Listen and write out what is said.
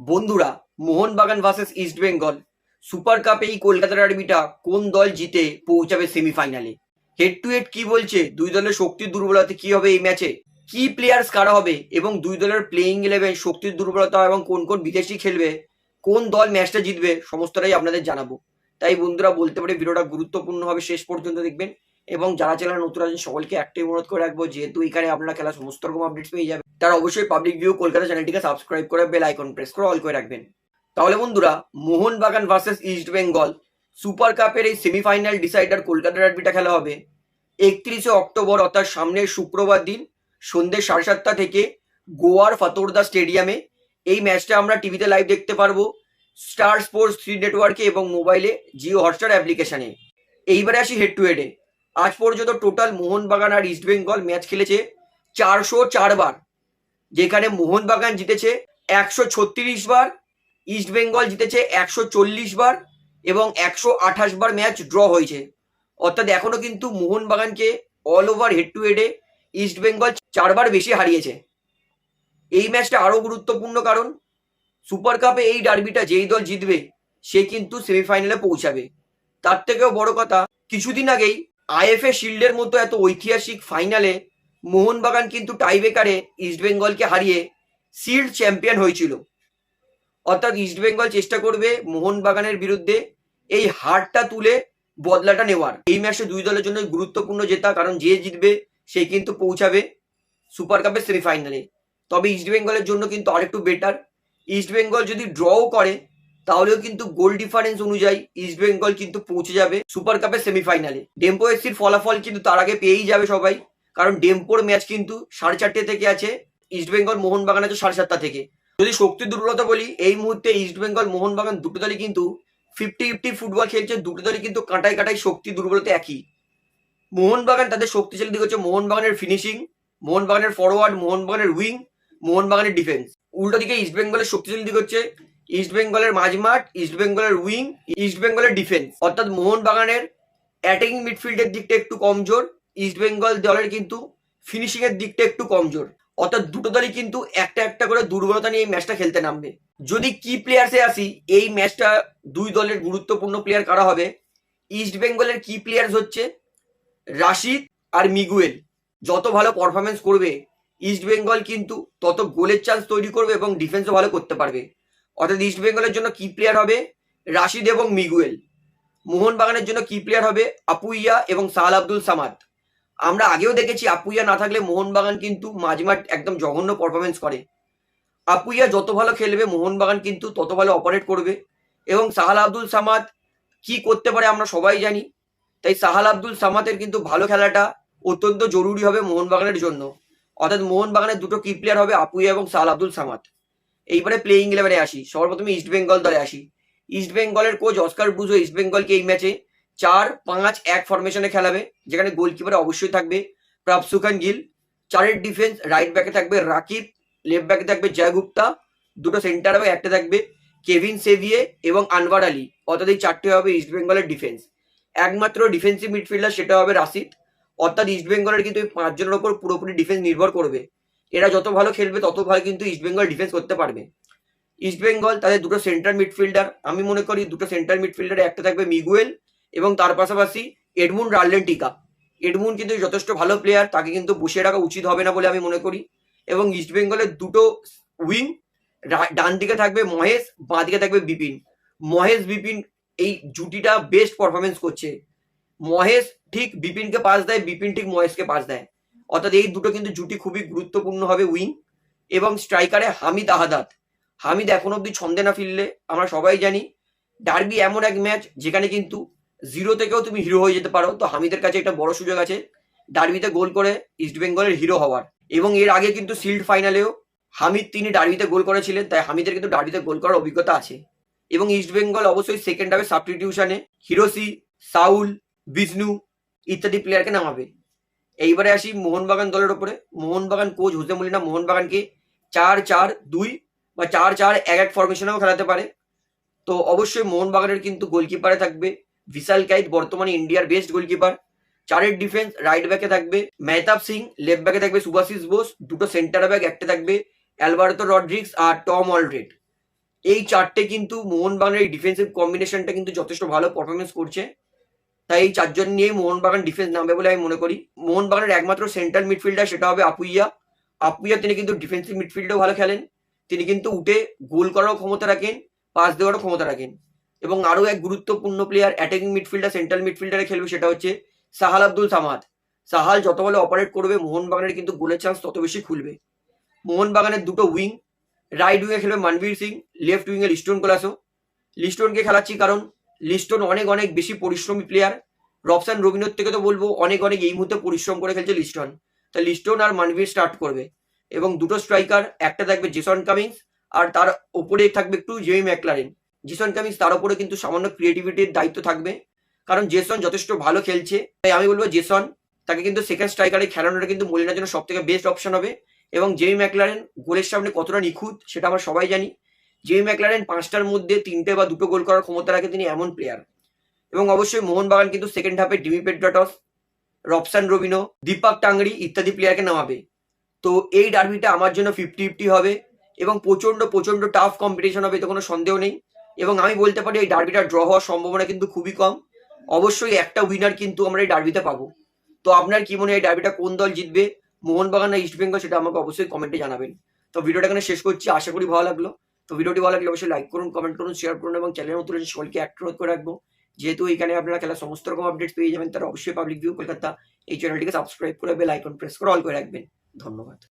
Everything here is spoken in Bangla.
বন্ধুরা, Mohun Bagan versus East Bengal super কাপে এই কলকাতা ডার্বিটা কোন দল জিতে পৌঁছাবে সেমিফাইনালে হেড টু হেড কি বলছে? দুই দলের শক্তির দুর্বলতা কি হবে এই ম্যাচে কি প্লেয়ার্স কারা হবে? এবং দুই দলের প্লেইং ইলেভেন শক্তির দুর্বলতা এবং কোন কোন বিদেশি খেলবে? কোন দল ম্যাচটা জিতবে? সমস্তটাই আপনাদের জানাব। তাই বন্ধুরা, বলতে পারি ভিডিওটা গুরুত্বপূর্ণ হবে শেষ পর্যন্ত দেখবেন। এবং যারা চ্যানেল নতুন আছেন, সকলকে একটাই অনুরোধ করে রাখব, যেহেতু এখানে আপনারা খেলা সমস্ত রকম আপডেটস পেয়ে যাবেন। তারা অবশ্যই পাবলিক ভিউ কলকাতা চ্যানেলটিকে সাবস্ক্রাইব করে বেল আইকন প্রেস করে অল করে রাখবেন। তাহলে বন্ধুরা, Mohun Bagan versus East Bengal super কাপের এই সেমিফাইনাল ডিসাইডার কলকাতা ডার্বিটা খেলা হবে। একত্রিশে অক্টোবর, অর্থাৎ সামনের শুক্রবার দিন সন্ধ্যে সাড়ে সাতটা থেকে গোয়ার ফাতোরদা স্টেডিয়ামে এই ম্যাচটা আমরা টিভিতে লাইভ দেখতে পারব স্টার স্পোর্টস থ্রি নেটওয়ার্কে এবং মোবাইলে জিও হটস্টার অ্যাপ্লিকেশনে এইবারে আসি হেড টু হেডে আজ পর্যন্ত টোটাল মোহনবাগান আর ইস্ট বেঙ্গল ম্যাচ খেলেছে চারশো চারবার যেখানে মোহনবাগান জিতেছে একশো ছত্রিশ বার ইস্ট বেঙ্গল জিতেছে একশো চল্লিশ বার এবং একশো আঠাশ বার ম্যাচ ড্র হয়েছে। অর্থাৎ এখনও কিন্তু মোহনবাগানকে অল ওভার হেড টু হেডে ইস্ট বেঙ্গল চারবার বেশি হারিয়েছে। এই ম্যাচটা আরও গুরুত্বপূর্ণ কারণ সুপার কাপে এই ডার্বিটা যেই দল জিতবে, সে কিন্তু সেমিফাইনালে পৌঁছাবে। তার থেকেও বড় কথা, কিছুদিন আগেই আইএফএ শিল্ডের মতো এত ঐতিহাসিক ফাইনালে মোহনবাগান কিন্তু টাইবেকারে ইস্ট বেঙ্গলকে হারিয়ে শিল্ড চ্যাম্পিয়ন হয়েছিল। অর্থাৎ ইস্ট বেঙ্গল চেষ্টা করবে মোহনবাগানের বিরুদ্ধে এই হারটা তুলে বদলাটা নেওয়ার। এই ম্যাচে দুই দলের জন্য গুরুত্বপূর্ণ জেতা, কারণ যে জিতবে সে কিন্তু পৌঁছাবে সুপার কাপের সেমিফাইনালে তবে ইস্ট বেঙ্গলের জন্য কিন্তু আরেকটু বেটার ইস্ট বেঙ্গল যদি ড্রও করে, তাহলেও কিন্তু গোল ডিফারেন্স অনুযায়ী ইস্ট বেঙ্গল কিন্তু পৌঁছে যাবে সুপার কাপের সেমিফাইনালে ডেম্পো এসির ফলাফল কিন্তু তার আগে পেয়েই যাবে সবাই। কারণ ডেম্পোর ম্যাচ কিন্তু সাড়ে চারটে থেকে আছে ইস্ট বেঙ্গল মোহনবাগান আছে সাড়ে সাতটা থেকে। যদি শক্তির দুর্বলতা বলি, এই মুহূর্তে ইস্ট বেঙ্গল মোহনবাগান দুটো দলই কিন্তু ফিফটি ফিফটি ফুটবল খেলছে, দুটো দলই কিন্তু কাঁটায় কাঁটায় শক্তি দুর্বলতা একই। মোহনবাগান তাদের শক্তিশালী দিক হচ্ছে মোহনবাগানের ফিনিশিং মোহনবাগানের ফরওয়ার্ড মোহনবাগানের উইং মোহনবাগানের ডিফেন্স উল্টো দিকে ইস্ট বেঙ্গলের শক্তিশালী দিক হচ্ছে ইস্ট বেঙ্গলের মাঝমাঠ ইস্ট বেঙ্গলের উইং ইস্ট বেঙ্গলের ডিফেন্স অর্থাৎ মোহনবাগানের অ্যাটাকিং মিডফিল্ডের দিকটা একটু কমজোর। ইস্ট বেঙ্গল দলের কিন্তু ফিনিশিং এর দিকটা একটু কমজোর। অর্থাৎ দুটো দলই কিন্তু একটা একটা করে দুর্বলতা নিয়ে এই ম্যাচটা খেলতে নামবে। যদি কি প্লেয়ার্সে আসি, এই ম্যাচটা দুই দলের গুরুত্বপূর্ণ প্লেয়ার কারা হবে? ইস্ট বেঙ্গলের কি প্লেয়ার্স হচ্ছে রাশিদ আর মিগুয়েল। যত ভালো পারফরমেন্স করবে ইস্ট বেঙ্গল কিন্তু তত গোলের চান্স তৈরি করবে এবং ডিফেন্সও ভালো করতে পারবে। অর্থাৎ ইস্ট বেঙ্গলের জন্য কি প্লেয়ার হবে রাশিদ এবং মিগুয়েল। মোহনবাগানের জন্য কি প্লেয়ার হবে আপুইয়া এবং সাহাল আব্দুল সামাদ। আমরা আগেও দেখেছি আপুইয়া না থাকলে মোহনবাগান কিন্তু মাঝমাঠ একদম জঘন্য পারফরমেন্স করে। আপুইয়া যত ভালো খেলবে, মোহনবাগান কিন্তু তত ভালো অপারেট করবে। এবং সাহাল আব্দুল সামাদ কি করতে পারে আমরা সবাই জানি। তাই সাহাল আব্দুল সামাদের কিন্তু ভালো খেলাটা অত্যন্ত জরুরি হবে মোহনবাগানের জন্য। অর্থাৎ মোহনবাগানের দুটো কি প্লেয়ার হবে আপুইয়া এবং সাহাল আব্দুল সামাদ। এইবারে প্লেইং ইলেভেনে আসি। সর্বপ্রথমে ইস্ট বেঙ্গল দলে আসি। ইস্ট বেঙ্গলের কোচ অস্কার ব্রুজো ইস্ট বেঙ্গলকে এই ম্যাচে চার পাঁচ এক ফরমেশনে খেলাবে, যেখানে গোলকিপার অবশ্যই থাকবে প্রাপসুখান গিল, চারের ডিফেন্স রাইট ব্যাকে থাকবে রাকিব লেফট ব্যাকে থাকবে জয়গুপ্তা, দুটো সেন্টার হবে একটা থাকবে কেভিন সেভিয়ে এবং আনওয়ার আলী। অর্থাৎ এই চারটে হবে ইস্ট বেঙ্গলের ডিফেন্স একমাত্র ডিফেন্সিভ মিডফিল্ডার সেটা হবে রাশিদ। অর্থাৎ ইস্ট বেঙ্গলের কিন্তু এই পাঁচজনের ওপর পুরোপুরি ডিফেন্স নির্ভর করবে। এরা যত ভালো খেলবে, তত ভালো কিন্তু ইস্ট বেঙ্গল ডিফেন্স করতে পারবে। ইস্ট বেঙ্গল তাদের দুটো সেন্টার মিডফিল্ডার আমি মনে করি দুটো সেন্টার মিডফিল্ডারে একটা থাকবে মিগুয়েল এবং তার পাশাপাশি এডমুন রার্লেন টিকা এডমুন কিন্তু যথেষ্ট ভালো প্লেয়ার তাকে কিন্তু বসিয়ে রাখা উচিত হবে না বলে আমি মনে করি। এবং ইস্ট বেঙ্গলের দুটো উইং ডান দিকে থাকবে মহেশ, বাঁ দিকে থাকবে বিপিন। মহেশ, বিপিন এই জুটিটা বেস্ট পারফরমেন্স করছে। মহেশ ঠিক বিপিনকে পাস দেয়, বিপিন ঠিক মহেশকে পাস দেয়। অর্থাৎ এই দুটো কিন্তু জুটি খুবই গুরুত্বপূর্ণ হবে উইং এবং স্ট্রাইকারে হামিদ আহাদাত। হামিদ এখন অব্দি ছন্দে না ফিরলে আমরা সবাই জানি। ডার্বি এমন এক ম্যাচ যেখানে কিন্তু জিরো থেকেও তুমি হিরো হয়ে যেতে পারো। তো হামিদের কাছে একটা বড় সুযোগ আছে। ডার্বিতে গোল করে ইস্ট বেঙ্গলের হিরো হওয়ার। এবং এর আগে কিন্তু শিল্ড ফাইনালেও হামিদ তিনি ডার্বিতে গোল করেছিলেন, তাই হামিদের কিন্তু ডার্বিতে গোল করার অভিজ্ঞতা আছে। এবং ইস্ট বেঙ্গল অবশ্যই সেকেন্ড হাফে সাবস্টিটিউশনে হিরোসি সাউল বিষ্ণু ইত্যাদি প্লেয়ারকে নামাবে। এইবারে আসি মোহনবাগান দলের ওপরে। মোহনবাগান কোচ হুসে মলিনা মোহনবাগানকে চার চার দুই বা চার চার এক এক ফরমেশনেও খেলাতে পারে। তো অবশ্যই মোহনবাগানের কিন্তু গোলকিপারে থাকবে বিশাল কাইত বর্তমানে ইন্ডিয়ার বেস্ট গোলকিপার চারের ডিফেন্স রাইট ব্যাকে থাকবে। মেহতাব সিং লেফট ব্যাকে থাকবে সুভাশিস বোস। দুটো সেন্টার ব্যাক একটা থাকবে। অ্যালবার্তো রড্রিক্স আর টম অলরেড। এই চারটে কিন্তু মোহনবাগানের এই ডিফেন্সিভ কম্বিনেশনটা কিন্তু যথেষ্ট ভালো পারফরমেন্স করছে। তাই এই চারজন নিয়েই মোহনবাগান ডিফেন্স নামবে বলে আমি মনে করি। মোহনবাগানের একমাত্র সেন্ট্রাল মিডফিল্ডার সেটা হবে আপুইয়া। আপুইয়া তিনি কিন্তু ডিফেন্সিভ মিডফিল্ডেও ভালো খেলেন। তিনি কিন্তু উঠে গোল করারও ক্ষমতা রাখেন পাস দেওয়ারও ক্ষমতা রাখেন। এবং আরও এক গুরুত্বপূর্ণ প্লেয়ার অ্যাটাকিং মিডফিল্ডার সেন্ট্রাল মিডফিল্ডারে খেলবে সেটা হচ্ছে সাহাল আব্দুল সামাদ। সাহাল যত বলে অপারেট করবে, মোহনবাগানের কিন্তু গোলের চান্স তত বেশি খুলবে। মোহনবাগানের দুটো উইং রাইট উইংয়ে খেলবে মানবীর সিং লেফট উইংয়ে লিস্টন কোলাসো। লিস্টনকে খেলাচ্ছি কারণ লিস্টন অনেক অনেক বেশি পরিশ্রমী প্লেয়ার রবসান রবিনোর থেকে তো বলব, অনেক অনেক এই মুহূর্তে পরিশ্রম করে খেলছে লিস্টন। তা লিস্টন আর মানবীর স্টার্ট করবে। এবং দুটো স্ট্রাইকার একটা থাকবে জেসন কামিংস আর তার ওপরে থাকবে একটু জেমি ম্যাকলারেন জেসন কামিংস তার উপরে কিন্তু সামান্য ক্রিয়েটিভিটির দায়িত্ব থাকবে। কারণ জেসন যথেষ্ট ভালো খেলছে। তাই আমি বলব জেসন তাকে কিন্তু সেকেন্ড স্ট্রাইকারে খেলানোটা কিন্তু মলিনার জন্য সব থেকে বেস্ট অপশন হবে। এবং জেমি ম্যাকলারেন গোলের সামনে কতটা নিখুঁত সেটা আমরা সবাই জানি। জেমি ম্যাকলারেন পাঁচটার মধ্যে তিনটে বা দুটো গোল করার ক্ষমতা রাখে তিনি এমন প্লেয়ার এবং অবশ্যই মোহনবাগান কিন্তু সেকেন্ড হাফে Dimi Petratos Robson Robinho Deepak Tangri ইত্যাদি প্লেয়ারকে নামাবে। তো এই ডার্বিটা আমার জন্য ফিফটি ফিফটি হবে। এবং প্রচণ্ড প্রচণ্ড টাফ কম্পিটিশন হবে, এতে কোনো সন্দেহ নেই। এবং আমি বলতে পারি এই ডার্বিটা ড্র হওয়ার সম্ভাবনা কিন্তু খুবই কম। অবশ্যই একটা উইনার কিন্তু আমরা এই ডার্বিতে পাবো। তো আপনার কি মনে হয় এই ডার্বিটা কোন দল জিতবে? মোহনবাগান না ইস্টবেঙ্গল সেটা আমাকে অবশ্যই কমেন্টে জানাবেন। তো ভিডিওটা এখানে শেষ করছি, আশা করি ভালো লাগল। তো ভিডিওটি ভালো লাগলে অবশ্যই লাইক করুন কমেন্ট করুন শেয়ার করুন এবং চ্যানেলের এসে সকলকে অ্যাক্টিভ করে রাখব। যেহেতু এখানে আপনারা খেলার সমস্ত রকম আপডেট পেয়ে যাবেন, তারা অবশ্যই পাবলিক ভিউ কলকাতা এই চ্যানেলটিকে সাবস্ক্রাইব করে বেল আইকন প্রেস করে অল করে রাখবেন। ধন্যবাদ।